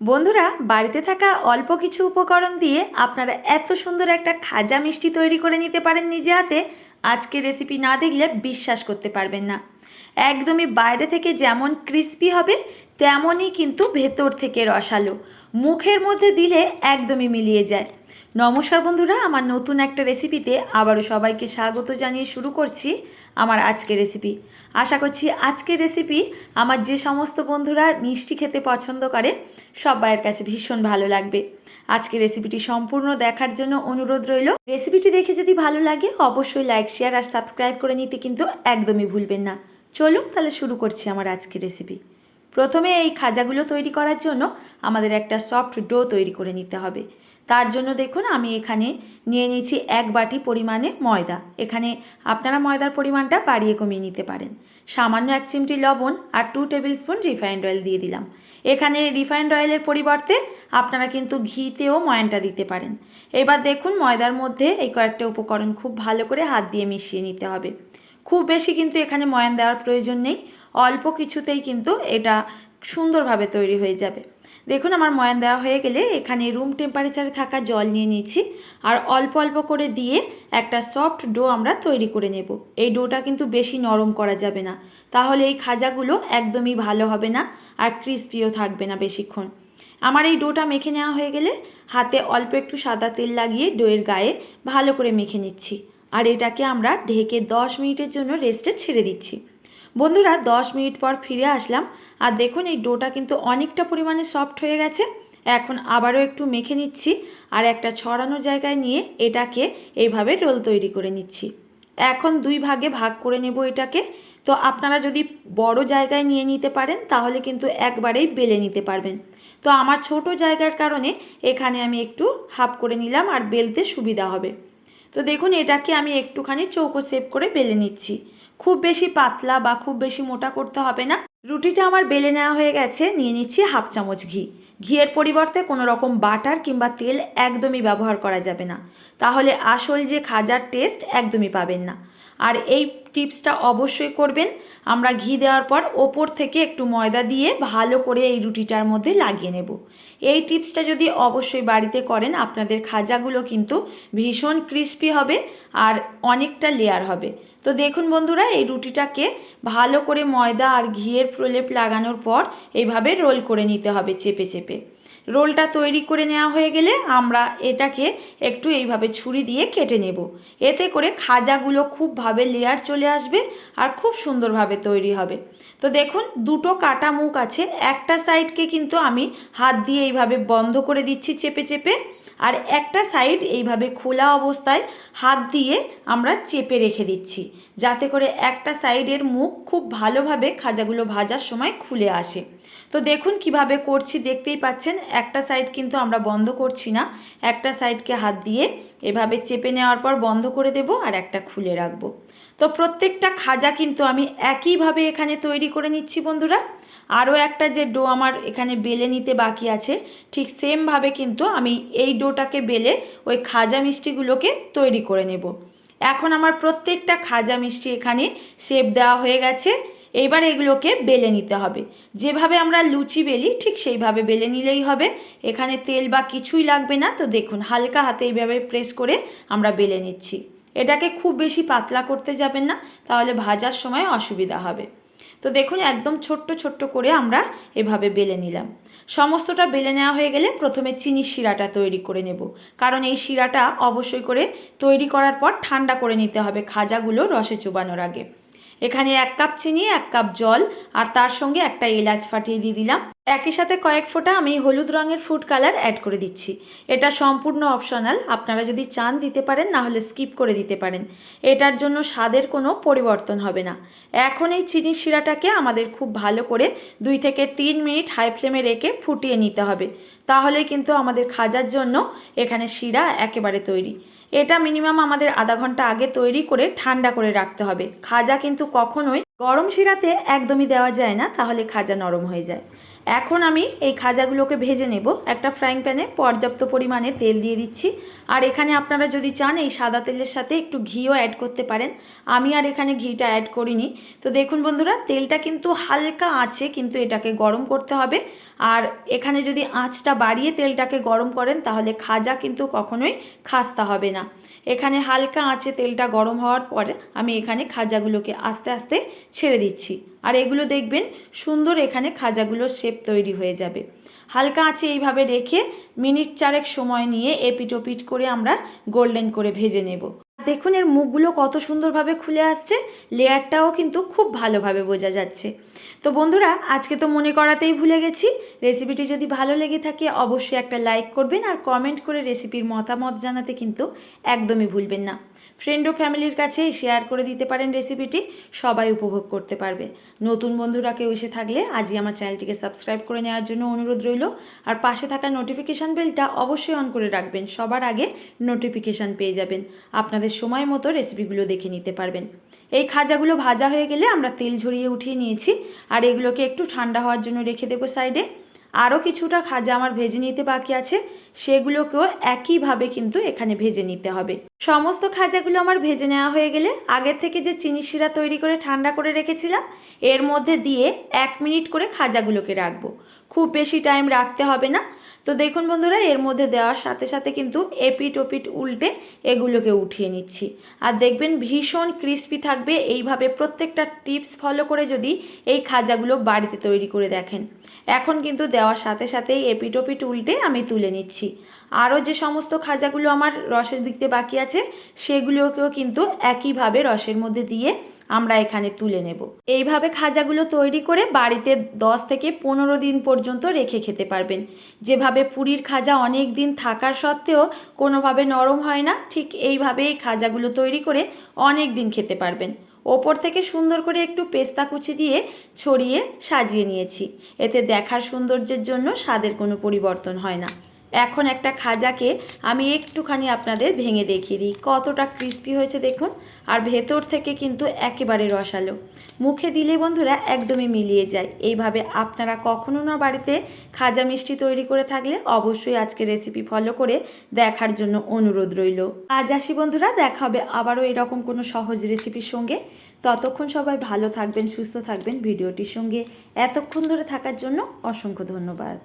বন্ধুরা, বাড়িতে থাকা অল্প কিছু উপকরণ দিয়ে আপনারা এত সুন্দর একটা খাজা মিষ্টি তৈরি করে নিতে পারেন নিজে হাতে আজকে রেসিপি না দেখলে বিশ্বাস করতে পারবেন না। একদমই বাইরে থেকে যেমন ক্রিস্পি হবে, তেমনই কিন্তু ভেতর থেকে রসালো। মুখের মধ্যে দিলে একদমই মিলিয়ে যায়। নমস্কার বন্ধুরা, আমার নতুন একটা রেসিপিতে আবারও সবাইকে স্বাগত জানিয়ে শুরু করছি আমার আজকের রেসিপি আশা করছি আজকের রেসিপি আমার যে সমস্ত বন্ধুরা মিষ্টি খেতে পছন্দ করে সবাইয়ের কাছে ভীষণ ভালো লাগবে। আজকের রেসিপিটি সম্পূর্ণ দেখার জন্য অনুরোধ রইল। রেসিপিটি দেখে যদি ভালো লাগে, অবশ্যই লাইক শেয়ার আর সাবস্ক্রাইব করে নিতে কিন্তু একদমই ভুলবেন না। চলুন তাহলে শুরু করছি আমার আজকের রেসিপি প্রথমে এই খাজাগুলো তৈরি করার জন্য আমাদের একটা সফট ডো তৈরি করে নিতে হবে। তার জন্য দেখুন আমি এখানে নিয়ে নিয়েছি এক বাটি পরিমাণে ময়দা। এখানে আপনারা ময়দার পরিমাণটা বাড়িয়ে কমিয়ে নিতে পারেন। সামান্য এক চিমটি লবণ আর two tablespoon refined oil দিয়ে দিলাম। এখানে রিফাইন্ড অয়েলের পরিবর্তে আপনারা কিন্তু ঘিতেও ময়ানটা দিতে পারেন। এবার দেখুন ময়দার মধ্যে এই কয়েকটা উপকরণ খুব ভালো করে হাত দিয়ে মিশিয়ে নিতে হবে। খুব বেশি কিন্তু এখানে ময়ান দেওয়ার প্রয়োজন নেই। অল্প কিছুতেই কিন্তু এটা সুন্দরভাবে তৈরি হয়ে যাবে। দেখুন, আমার ময়ান দেওয়া হয়ে গেলে এখানে রুম টেম্পারেচারে থাকা জল নিয়ে নিয়েছি আর অল্প অল্প করে দিয়ে একটা সফট ডো আমরা তৈরি করে নেব। এই ডোটা কিন্তু বেশি নরম করা যাবে না। তাহলে এই খাজাগুলো একদমই ভালো হবে না আর ক্রিস্পিও থাকবে না বেশিক্ষণ। আমার এই ডোটা মেখে নেওয়া হয়ে গেলে হাতে অল্প একটু সাদা তেল লাগিয়ে ডোয়ের গায়ে ভালো করে মেখে নিচ্ছি। আর এটাকে আমরা ঢেকে দশ মিনিটের জন্য রেস্টে ছেড়ে দিচ্ছি। বন্ধুরা, দশ মিনিট পর ফিরে আসলাম। আর দেখুন, এই ডোটা কিন্তু অনেকটা পরিমাণে সফট হয়ে গেছে। এখন আবারও একটু মেখে নিচ্ছি আর একটা ছড়ানো জায়গায় নিয়ে এটাকে এইভাবে রোল তৈরি করে নিচ্ছি। এখন দুই ভাগে ভাগ করে নেব এটাকে। তো আপনারা যদি বড় জায়গায় নিয়ে নিতে পারেন, তাহলে কিন্তু একবারেই বেলে নিতে পারবেন। তো আমার ছোট জায়গার কারণে এখানে আমি একটু হাফ করে নিলাম আর বেলতে সুবিধা হবে। তো দেখুন, এটাকে আমি একটুখানি চৌকো সেপ করে বেলে নিচ্ছি। খুব বেশি পাতলা বা খুব বেশি মোটা করতে হবে না। রুটিটা আমার বেলে নেওয়া হয়ে গেছে, নিয়ে নিচ্ছি হাফ চামচ ঘি। ঘিয়ের পরিবর্তে কোনো রকম বাটার কিংবা তেল একদমই ব্যবহার করা যাবে না। তাহলে আসল যে খাজার টেস্ট একদমই পাবেন না। আর এই টিপসটা অবশ্যই করবেন। আমরা ঘি দেওয়ার পর ওপর থেকে একটু ময়দা দিয়ে ভালো করে এই রুটিটার মধ্যে লাগিয়ে নেব। এই টিপসটা যদি অবশ্যই বাড়িতে করেন, আপনাদের খাজাগুলো কিন্তু ভীষণ ক্রিস্পি হবে আর অনেকটা লেয়ার হবে। তো দেখুন বন্ধুরা, এই রুটিটাকে ভালো করে ময়দা আর ঘিয়ের প্রলেপ লাগানোর পর এইভাবে রোল করে নিতে হবে চেপে চেপে। রোলটা তৈরি করে নেওয়া হয়ে গেলে আমরা এটাকে একটু এইভাবে ছুরি দিয়ে কেটে নেব। এতে করে খাজাগুলো খুবভাবে লেয়ার চলে আসবে আর খুব সুন্দরভাবে তৈরি হবে। তো দেখুন, দুটো কাটা মুখ আছে। একটা সাইডকে কিন্তু আমি হাত দিয়ে এইভাবে বন্ধ করে দিচ্ছি চেপে চেপে। আর একটা সাইড এইভাবে খোলা অবস্থায় হাত দিয়ে আমরা চেপে রেখে দিচ্ছি। যাতে করে একটা সাইডের মুখ খুব ভালোভাবে খাজাগুলো ভাজার সময় খুলে আসে। তো দেখুন কীভাবে করছি, দেখতেই পাচ্ছেন একটা সাইড কিন্তু আমরা বন্ধ করছি না। একটা সাইডকে হাত দিয়ে এভাবে চেপে নেওয়ার পর বন্ধ করে দেব আর একটা খুলে রাখব। তো প্রত্যেকটা খাজা কিন্তু আমি একইভাবে এখানে তৈরি করে নিচ্ছি বন্ধুরা। আরও একটা যে ডো আমার এখানে বেলে নিতে বাকি আছে, ঠিক সেমভাবে কিন্তু আমি এই ডোটাকে বেলে ওই খাজা মিষ্টিগুলোকে তৈরি করে নেব। এখন আমার প্রত্যেকটা খাজা মিষ্টি এখানে শেপ দেওয়া হয়ে গেছে এইবার এগুলোকে বেলে নিতে হবে। যেভাবে আমরা লুচি বেলি, ঠিক সেইভাবে বেলে নিলেই হবে। এখানে তেল বা কিছুই লাগবে না, তো দেখুন হালকা হাতে এইভাবে প্রেস করে আমরা বেলে নিচ্ছি। এটাকে খুব বেশি পাতলা করতে যাবেন না, তাহলে ভাজার সময় অসুবিধা হবে। তো দেখুন, একদম ছোট্ট ছোট্ট করে আমরা এভাবে বেলে নিলাম। সমস্তটা বেলে নেওয়া হয়ে গেলে প্রথমে চিনি শিরাটা তৈরি করে নেব। কারণ এই শিরাটা অবশ্যই করে তৈরি করার পর ঠান্ডা করে নিতে হবে খাজাগুলো রসে চোবানোর আগে। এখানে এক কাপ চিনি, এক কাপ জল আর তার সঙ্গে একটা এলাচ ফাটিয়ে দিয়ে দিলাম। একই সাথে কয়েক ফোঁটা আমি হলুদ রঙের ফুড কালার অ্যাড করে দিচ্ছি। এটা সম্পূর্ণ অপশনাল আপনারা যদি চান দিতে পারেন, না হলে স্কিপ করে দিতে পারেন। এটার জন্য স্বাদের কোনো পরিবর্তন হবে না। এখন এই চিনির শিরাটাকে আমাদের খুব ভালো করে দুই থেকে তিন মিনিট হাই ফ্লেমে রেখে ফুটিয়ে নিতে হবে। তাহলে কিন্তু আমাদের খাজার জন্য এখানে শিরা একেবারে তৈরি। এটা মিনিমাম আমাদের আধা ঘণ্টা আগে তৈরি করে ঠান্ডা করে রাখতে হবে। খাজা কিন্তু কখনোই গরম শিরাতে একদমই দেওয়া যায় না, তাহলে খাজা নরম হয়ে যায়। এখন আমি এই খাজাগুলোকে ভেজে নেব। একটা ফ্রাইং প্যানে পর্যাপ্ত পরিমাণে তেল দিয়ে দিচ্ছি। আর এখানে আপনারা যদি চান এই সাদা তেলের সাথে একটু ঘিও অ্যাড করতে পারেন। আমি আর এখানে ঘিটা অ্যাড করিনি। তো দেখুন বন্ধুরা, তেলটা কিন্তু হালকা আছে, কিন্তু এটাকে গরম করতে হবে। আর এখানে যদি আঁচটা বাড়িয়ে তেলটাকে গরম করেন, তাহলে খাজা কিন্তু কখনোই খাস্তা হবে না। এখানে হালকা আঁচে তেলটা গরম হওয়ার পরে আমি এখানে খাজাগুলোকে আস্তে আস্তে ছেড়ে দিচ্ছি। আর এগুলো দেখবেন সুন্দর এখানে খাজাগুলোর শেপ তৈরি হয়ে যাবে। হালকা আঁচে এইভাবে রেখে মিনিট চারেক সময় নিয়ে এপিটোপিট করে আমরা গোল্ডেন করে ভেজে নেব। দেখুন এর মুখগুলো কত সুন্দরভাবে খুলে আসছে, লেয়ারটাও কিন্তু খুব ভালোভাবে বোঝা যাচ্ছে। তো বন্ধুরা, আজকে তো মনে করাতেই ভুলে গেছি। রেসিপিটি যদি ভালো লেগে থাকে, অবশ্যই একটা লাইক করবেন আর কমেন্ট করে রেসিপির মতামত জানাতে কিন্তু একদমই ভুলবেন না। ফ্রেন্ড ও ফ্যামিলির কাছে শেয়ার করে দিতে পারেন রেসিপিটি সবাই উপভোগ করতে পারবে। নতুন বন্ধুরা কেউ এসে থাকলে আজই আমার চ্যানেলটিকে সাবস্ক্রাইব করে নেওয়ার জন্য অনুরোধ রইল। আর পাশে থাকা নোটিফিকেশান বেলটা অবশ্যই অন করে রাখবেন, সবার আগে নোটিফিকেশান পেয়ে যাবেন। আপনাদের সময় মতো রেসিপিগুলো দেখে নিতে পারবেন। এই খাজাগুলো ভাজা হয়ে গেলে আমরা তেল ঝরিয়ে উঠিয়ে নিয়েছি। আর এগুলোকে একটু ঠান্ডা হওয়ার জন্য রেখে দেবো সাইডে আরও কিছুটা খাজা আমার ভেজে নিতে বাকি আছে। সেগুলোকেও একইভাবে কিন্তু এখানে ভেজে নিতে হবে। সমস্ত খাজাগুলো আমার ভেজে নেওয়া হয়ে গেলে আগের থেকে যে চিনি শিরা তৈরি করে ঠান্ডা করে রেখেছিলাম, এর মধ্যে দিয়ে এক মিনিট করে খাজাগুলোকে রাখব। খুব বেশি টাইম রাখতে হবে না। তো দেখুন বন্ধুরা, এর মধ্যে দেওয়ার সাথে সাথে কিন্তু এপিট ওপিট উল্টে এগুলোকে উঠিয়ে নিচ্ছি। আর দেখবেন ভীষণ ক্রিস্পি থাকবে। এইভাবে প্রত্যেকটা টিপস ফলো করে যদি এই খাজাগুলো বাড়িতে তৈরি করে দেখেন। এখন কিন্তু দেওয়ার সাথে সাথেই এপিট ওপিট উল্টে আমি তুলে নিচ্ছি। আরও যে সমস্ত খাজাগুলো আমার রসের দিকতে বাকি আছে, সেগুলোকেও কিন্তু একইভাবে রসের মধ্যে দিয়ে আমরা এখানে তুলে নেব। এইভাবে খাজাগুলো তৈরি করে বাড়িতে 10 থেকে পনেরো দিন পর্যন্ত রেখে খেতে পারবেন। যেভাবে পুরীর খাজা অনেক দিন থাকার সত্ত্বেও কোনোভাবে নরম হয় না, ঠিক এইভাবে এই খাজাগুলো তৈরি করে অনেক দিন খেতে পারবেন। ওপর থেকে সুন্দর করে একটু পেস্তা কুচি দিয়ে ছড়িয়ে সাজিয়ে নিয়েছি। এতে দেখার সৌন্দর্যের জন্য স্বাদের কোনো পরিবর্তন হয় না। এখন একটা খাজাকে আমি একটুখানি আপনাদের ভেঙে দেখিয়ে দিই। কতটা ক্রিস্পি হয়েছে দেখুন, আর ভেতর থেকে কিন্তু একেবারে রসালো। মুখে দিলে বন্ধুরা একদমই মিলিয়ে যায়। এইভাবে আপনারা কখনো না বাড়িতে খাজা মিষ্টি তৈরি করে থাকলে অবশ্যই আজকে রেসিপি ফলো করে দেখার জন্য অনুরোধ রইল। আজ আসি বন্ধুরা, দেখা হবে আবারও এরকম কোনো সহজ রেসিপির সঙ্গে। ততক্ষণ সবাই ভালো থাকবেন, সুস্থ থাকবেন। ভিডিওটির সঙ্গে এতক্ষণ ধরে থাকার জন্য অসংখ্য ধন্যবাদ।